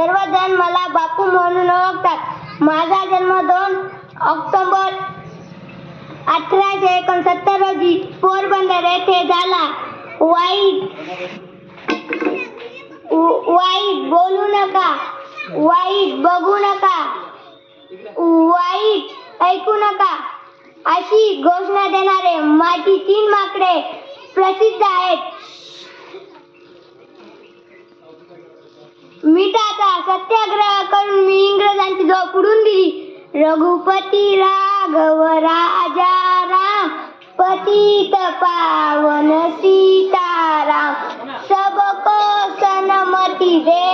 सर्वजण मला बापू म्हणून ओळखतात. माझा जन्म दोन ऑक्टोबर अठराशे एकोणसत्तर रोजी पोरबंदर येथे झाला. वाईट वाईट बोलू नका. वाईट बघू नका. वाईट ऐकू नका. अशी घोषणा देणारे माझी तीन माकडे प्रसिद्ध आहेत. सत्याग्रह करून मी इंग्रजांची झोप उडून दिली. रघुपती राघव राजा राम पतित पावन सीताराम. सबको सनमती दे